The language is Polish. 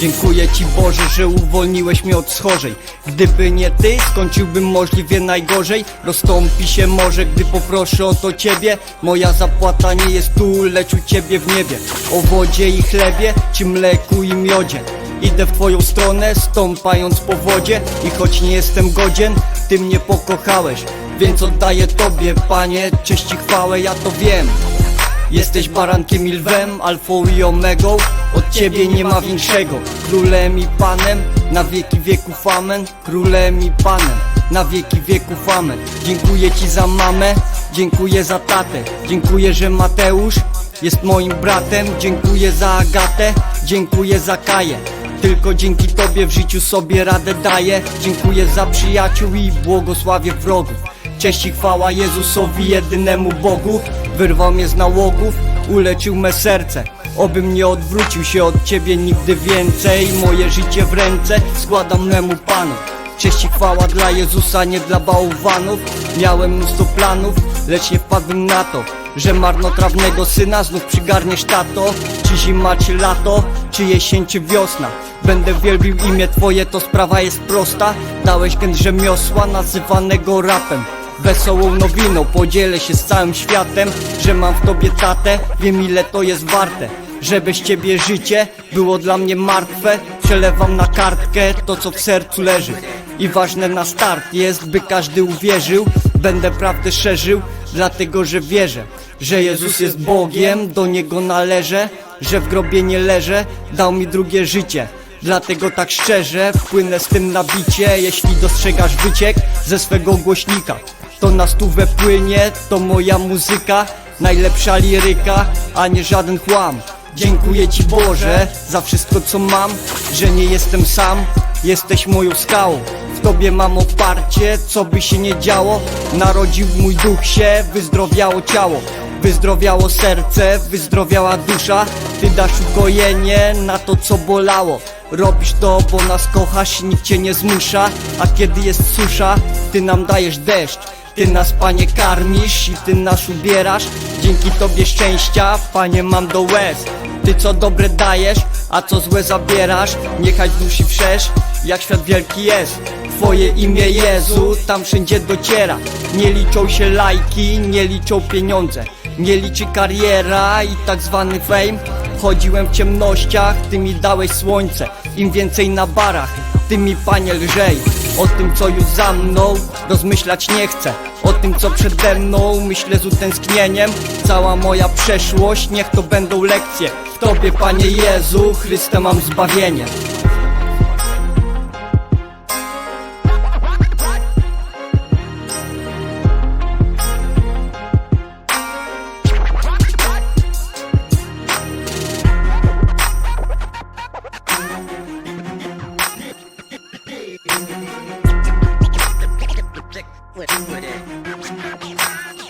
Dziękuję Ci Boże, że uwolniłeś mnie od schorzej Gdyby nie Ty, skończyłbym możliwie najgorzej. Rozstąpi się może, gdy poproszę o to Ciebie. Moja zapłata nie jest tu, lecz u Ciebie w niebie. O wodzie i chlebie, czy mleku i miodzie? Idę w Twoją stronę, stąpając po wodzie. I choć nie jestem godzien, Ty mnie pokochałeś. Więc oddaję Tobie, Panie, cześć i chwałę, ja to wiem Jesteś barankiem i lwem, alfą i omegą. Od ciebie nie ma większego. Królem i panem, na wieki wieków amen. Królem i panem, na wieki wieków amen. Dziękuję ci za mamę, dziękuję za tatę. Dziękuję, że Mateusz jest moim bratem. Dziękuję za Agatę, dziękuję za Kaję. Tylko dzięki Tobie w życiu sobie radę daję. Dziękuję za przyjaciół i błogosławię wrogów Cześć i chwała Jezusowi jedynemu Bogu. Wyrwał mnie z nałogów, uleczył me serce. Obym nie odwrócił się od Ciebie nigdy więcej. Moje życie w ręce składam memu Panu. Cześć i chwała dla Jezusa, nie dla bałwanów. Miałem mnóstwo planów, lecz nie wpadłem na to Że marnotrawnego syna znów przygarniesz tato. Czy zima, czy lato, czy jesień, czy wiosna. Będę wielbił imię Twoje, to sprawa jest prosta. Dałeś gęst rzemiosła nazywanego rapem Wesołą nowiną podzielę się z całym światem Że mam w tobie tatę, wiem ile to jest warte że bez ciebie życie było dla mnie martwe. Przelewam na kartkę to co w sercu leży. I ważne na start jest by każdy uwierzył. Będę prawdę szerzył dlatego że wierzę Że Jezus jest Bogiem, do Niego należę Że w grobie nie leżę, dał mi drugie życie. Dlatego tak szczerze wpłynę z tym na bicie. Jeśli dostrzegasz wyciek ze swego głośnika To na stówę płynie, to moja muzyka Najlepsza liryka, a nie żaden chłam. Dziękuję Ci Boże za wszystko co mam Że nie jestem sam, jesteś moją skałą. W Tobie mam oparcie, co by się nie działo. Narodził mój duch się, wyzdrowiało ciało. Wyzdrowiało serce, wyzdrowiała dusza. Ty dasz ukojenie na to co bolało. Robisz to, bo nas kochasz, nikt cię nie zmusza. A kiedy jest susza, ty nam dajesz deszcz ty nas, Panie, karmisz i Ty nas ubierasz. Dzięki Tobie szczęścia, Panie, mam do łez. Ty co dobre dajesz, a co złe zabierasz. Niechaj dusi wszerz, jak świat wielki jest. Twoje imię Jezu, tam wszędzie dociera. Nie liczą się lajki, nie liczą pieniądze. Nie liczy kariera i tak zwany fame. Chodziłem w ciemnościach, Ty mi dałeś słońce. Im więcej na barach, Ty mi, Panie, lżej o tym co już za mną rozmyślać nie chcę. O tym co przede mną myślę z utęsknieniem. Cała moja przeszłość niech to będą lekcje. W Tobie Panie Jezu Chryste mam zbawienie With, with it.